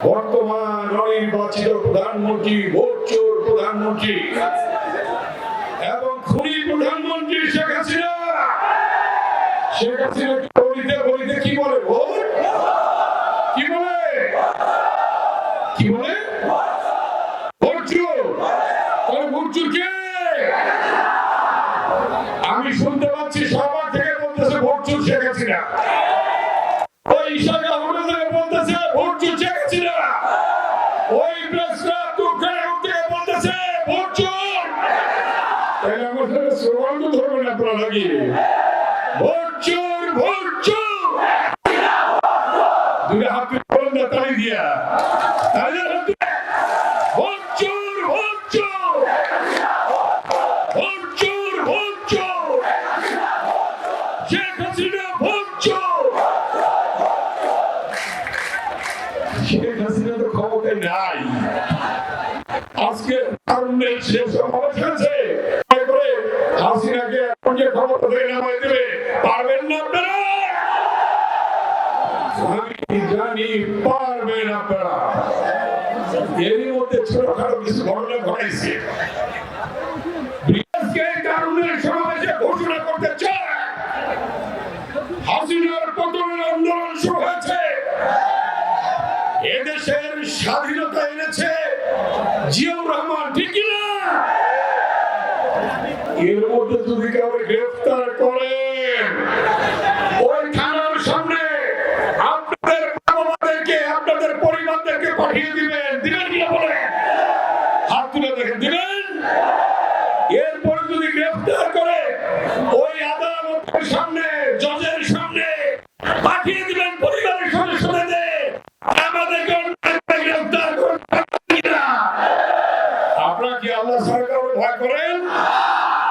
বর্তমান অনির্বাচিত প্রধানমন্ত্রী ভোট চোর প্রধানমন্ত্রী এবং খুনি প্রধানমন্ত্রী শেখ হাসিনা। শেখ হাসিনা বলিতে বলিতে কি বলে ভোট? কি বলে? কি বলে? কে? আমি শুনতে পাচ্ছি সবার থেকে বলতেছে ভোট চোর শেখ হাসিনা। ওই ইশাক তাহলে স্লোগান তো ধরবেন আপনারা লাগিয়ে ভোট চোর ভোট চোর দুটো হাত বলেন না, তালি দিয়া। তালি হাত। ভোট নাই। আজকে সে হয়েছে হাসিনাকে এখন পারবেন না আপনারা? আমি জানি, পারবেন আপনারা। এরই মধ্যে ছোটখাটো সমাবেশে ঘোষণা করতে চায়। হাসিনার পতনের আন্দোলন শুরু হয়েছে। এদেশের স্বাধীনতা এনেছে জিয়াউর রহমান, ঠিক এর মধ্যে যদি কাউকে গ্রেফতার করেন ওই থানার সামনে আপনাদের বাবা মাদেরকে আপনাদের পরিবারদেরকে পাঠিয়ে দিবেন। দিবেন কিনা বলে হাত তুলে দেখেন, দিবেন? এরপরে যদি গ্রেফতার করে, ওই আদালতের সামনে, জজের সামনে পাঠিয়ে দিবেন পরিবারের সদস্যদের আমাদেরকে গ্রেফতার করবেন। আপনারা কি আল্লাহ সরকারের ভয় করেন?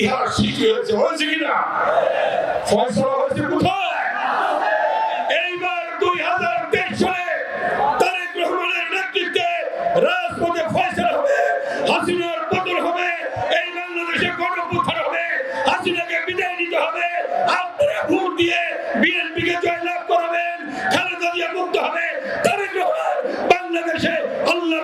ইতিহাস সৃষ্টি হয়েছে হয়েছে কিনা ফয়সলা হয়েছে কোথায় এইবার দুই হাজার তেইশ সালে তারেক রহমানের নেতৃত্বে রাজপথে ফয়সলা হবে হাসিনার পতন হবে এই বাংলাদেশে গণপুত্র হবে হাসিনাকে বিদায় নিতে হবে আপনারা ভোট দিয়ে বিএনপিকে জয়লাভ করাবেন খালেদা জিয়া মুক্ত হবে তারেক রহমান বাংলাদেশে আল্লাহ